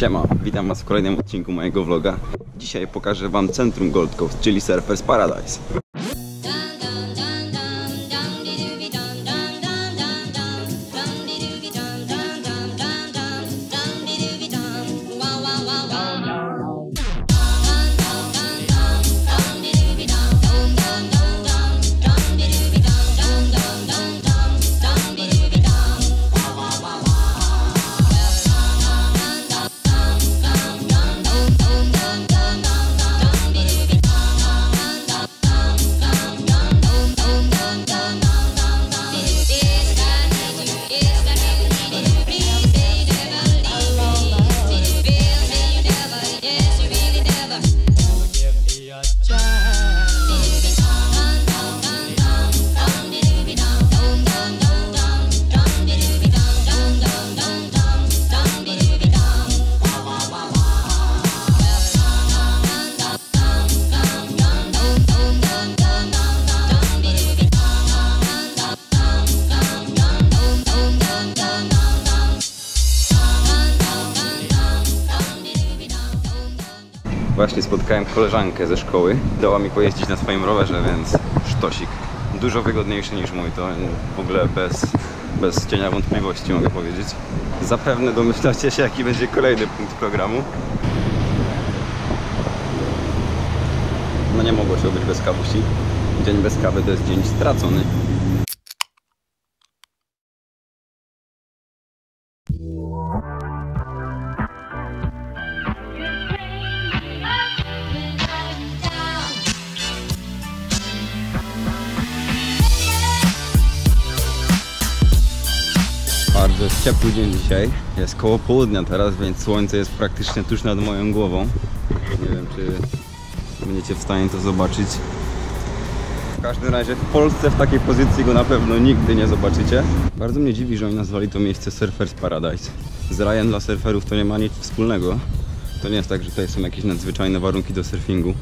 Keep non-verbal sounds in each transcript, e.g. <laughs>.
Siema, witam was w kolejnym odcinku mojego vloga. Dzisiaj pokażę wam centrum Gold Coast, czyli Surfers Paradise. Właśnie spotkałem koleżankę ze szkoły. Dała mi pojeździć na swoim rowerze, więc sztosik. Dużo wygodniejszy niż mój, to w ogóle bez, bez cienia wątpliwości mogę powiedzieć. Zapewne domyślacie się, jaki będzie kolejny punkt programu. No nie mogło się odbyć bez kawusi. Dzień bez kawy to jest dzień stracony. Bardzo jest ciepły dzień dzisiaj. Jest koło południa teraz, więc słońce jest praktycznie tuż nad moją głową. Nie wiem, czy będziecie w stanie to zobaczyć. W każdym razie w Polsce w takiej pozycji go na pewno nigdy nie zobaczycie. Bardzo mnie dziwi, że oni nazwali to miejsce Surfers Paradise. Z rajem dla surferów to nie ma nic wspólnego. To nie jest tak, że tutaj są jakieś nadzwyczajne warunki do surfingu.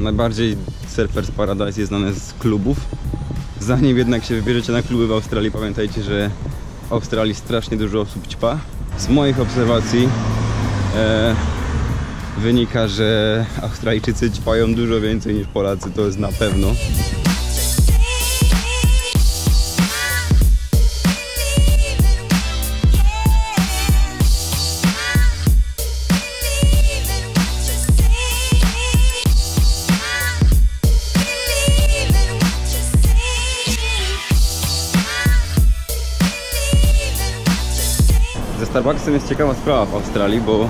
Najbardziej Surfers Paradise jest znane z klubów. Zanim jednak się wybierzecie na kluby w Australii, pamiętajcie, że w Australii strasznie dużo osób ćpa. Z moich obserwacji e, wynika, że Australijczycy ćpają dużo więcej niż Polacy, to jest na pewno. Starbucksem jest ciekawa sprawa w Australii, bo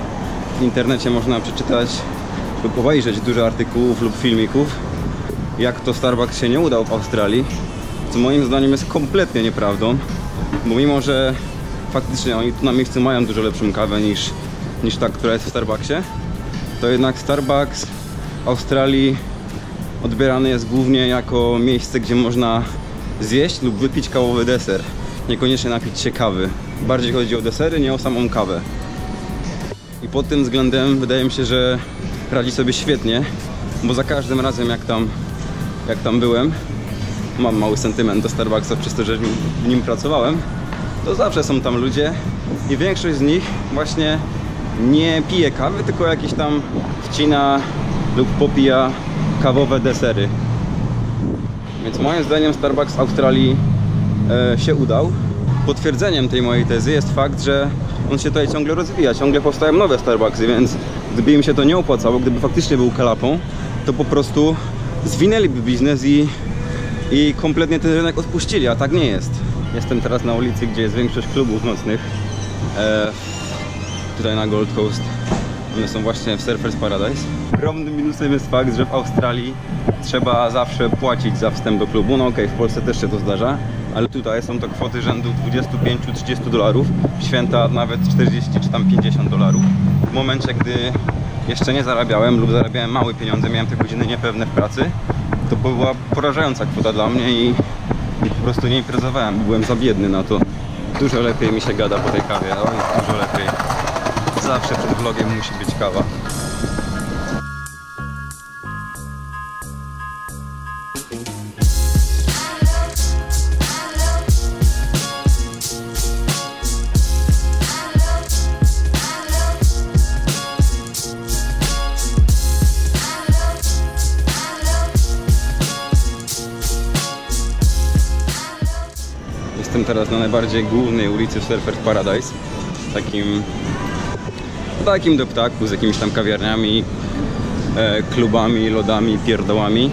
w internecie można przeczytać lub obejrzeć dużo artykułów lub filmików, jak to Starbucks się nie udał w Australii, co moim zdaniem jest kompletnie nieprawdą, bo mimo, że faktycznie oni tu na miejscu mają dużo lepszą kawę niż, niż ta, która jest w Starbucksie, to jednak Starbucks w Australii odbierany jest głównie jako miejsce, gdzie można zjeść lub wypić kawowy deser. Niekoniecznie napić się kawy. Bardziej chodzi o desery, nie o samą kawę. I pod tym względem wydaje mi się, że radzi sobie świetnie, bo za każdym razem jak tam, jak tam byłem, mam mały sentyment do Starbucksa przez to, że w nim pracowałem, to zawsze są tam ludzie i większość z nich właśnie nie pije kawy, tylko jakieś tam wcina lub popija kawowe desery. Więc moim zdaniem Starbucks w Australii się udał. Potwierdzeniem tej mojej tezy jest fakt, że on się tutaj ciągle rozwija, ciągle powstają nowe Starbucksy, więc gdyby im się to nie opłacało, gdyby faktycznie był kalapą, to po prostu zwinęliby biznes i, i kompletnie ten rynek odpuścili, a tak nie jest. Jestem teraz na ulicy, gdzie jest większość klubów nocnych. E, tutaj na Gold Coast. One są właśnie w Surfers Paradise. Ogromnym minusem jest fakt, że w Australii trzeba zawsze płacić za wstęp do klubu. No okej, okay, w Polsce też się to zdarza, ale tutaj są to kwoty rzędu 25-30 dolarów. Święta nawet 40 czy tam 50 dolarów. W momencie, gdy jeszcze nie zarabiałem lub zarabiałem małe pieniądze, miałem te godziny niepewne w pracy, to była porażająca kwota dla mnie i, po prostu nie imprezowałem. Byłem za biedny na to. Dużo lepiej mi się gada po tej kawie, jest dużo lepiej. Zawsze przed vlogiem musi być kawa. Teraz na najbardziej głównej ulicy Surfer Paradise. Takim, takim do ptaku z jakimiś tam kawiarniami, e, klubami, lodami, pierdołami.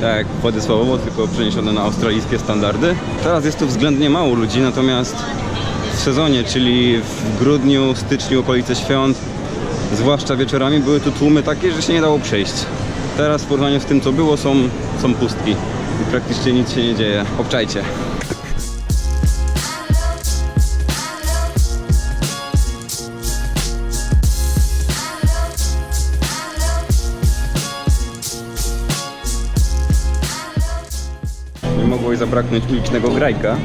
Tak jak Władysławowo, tylko przeniesione na australijskie standardy. Teraz jest tu względnie mało ludzi, natomiast w sezonie, czyli w grudniu, styczniu, okolice świąt, zwłaszcza wieczorami, były tu tłumy takie, że się nie dało przejść. Teraz w porównaniu z tym, co było, są, są pustki i praktycznie nic się nie dzieje. Obczajcie. Zabraknąć ulicznego grajka.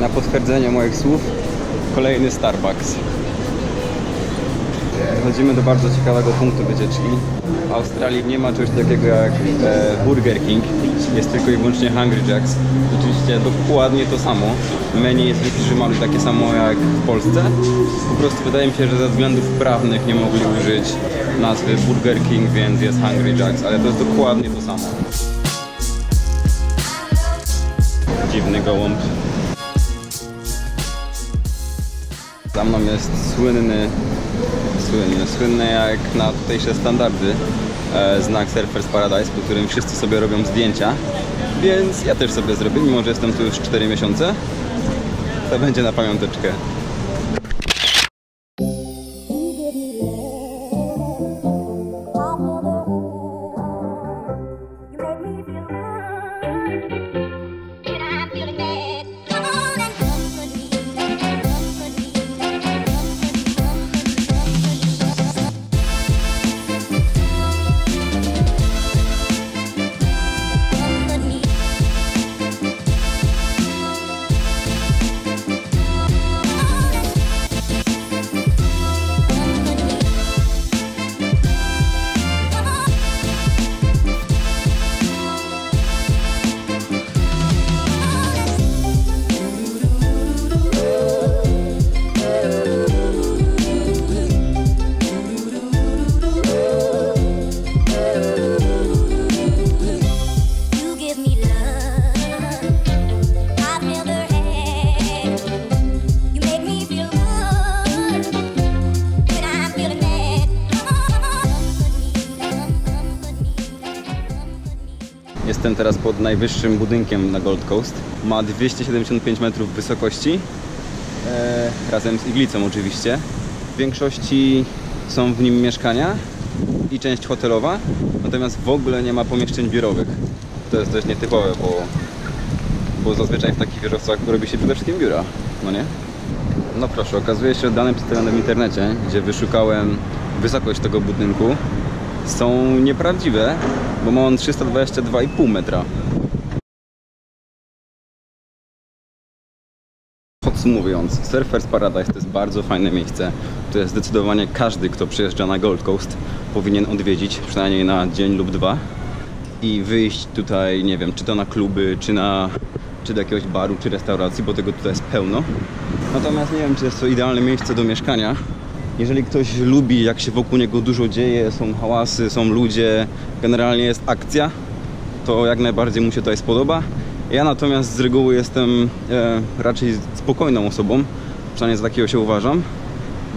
Na potwierdzenie moich słów kolejny Starbucks. Dochodzimy do bardzo ciekawego punktu wycieczki. W Australii nie ma czegoś takiego jak e, Burger King, jest tylko i wyłącznie Hungry Jacks. Oczywiście dokładnie to samo. Menu jest wytrzymały takie samo jak w Polsce. Po prostu wydaje mi się, że ze względów prawnych nie mogli użyć nazwy Burger King, więc jest Hungry Jacks, ale to jest dokładnie to samo. Dziwny gołąb. Za mną jest słynny, słynny, słynny jak na tutejsze standardy e, znak Surfers Paradise, po którym wszyscy sobie robią zdjęcia, więc ja też sobie zrobię, mimo że jestem tu już 4 miesiące. To będzie na pamiąteczkę. Teraz pod najwyższym budynkiem na Gold Coast. Ma 275 metrów wysokości, e, razem z iglicą oczywiście. W większości są w nim mieszkania i część hotelowa, natomiast w ogóle nie ma pomieszczeń biurowych. To jest dość nietypowe, bo, bo zazwyczaj w takich wieżowcach robi się przede wszystkim biura, no nie? No proszę, okazuje się, że dane przedstawione w internecie, gdzie wyszukałem wysokość tego budynku, są nieprawdziwe, bo ma on 322,5 metra. Podsumowując, Surfers Paradise to jest bardzo fajne miejsce, które zdecydowanie każdy, kto przyjeżdża na Gold Coast powinien odwiedzić, przynajmniej na dzień lub dwa i wyjść tutaj, nie wiem, czy to na kluby, czy na czy do jakiegoś baru, czy restauracji, bo tego tutaj jest pełno. Natomiast nie wiem, czy jest to idealne miejsce do mieszkania. Jeżeli ktoś lubi, jak się wokół niego dużo dzieje, są hałasy, są ludzie, generalnie jest akcja, to jak najbardziej mu się tutaj spodoba. Ja natomiast z reguły jestem e, raczej spokojną osobą, przynajmniej za takiego się uważam.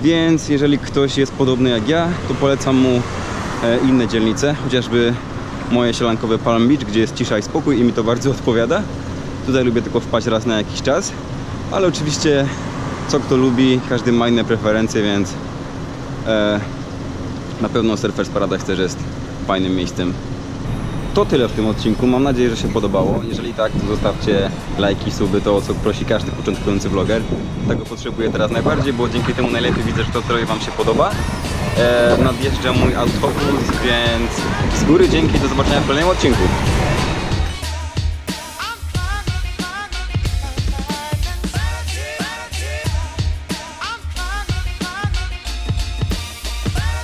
Więc jeżeli ktoś jest podobny jak ja, to polecam mu e, inne dzielnice, chociażby moje sielankowe Palm Beach, gdzie jest cisza i spokój i mi to bardzo <laughs> odpowiada. Tutaj lubię tylko wpaść raz na jakiś czas, ale oczywiście co kto lubi, każdy ma inne preferencje, więc na pewno Surfers Paradise też jest fajnym miejscem. To tyle w tym odcinku. Mam nadzieję, że się podobało. Jeżeli tak, to zostawcie lajki, suby, to o co prosi każdy początkujący vloger. Tego potrzebuję teraz najbardziej, bo dzięki temu najlepiej widzę, że to robię Wam się podoba. E, nadjeżdża mój autobus, więc z góry dzięki, do zobaczenia w kolejnym odcinku.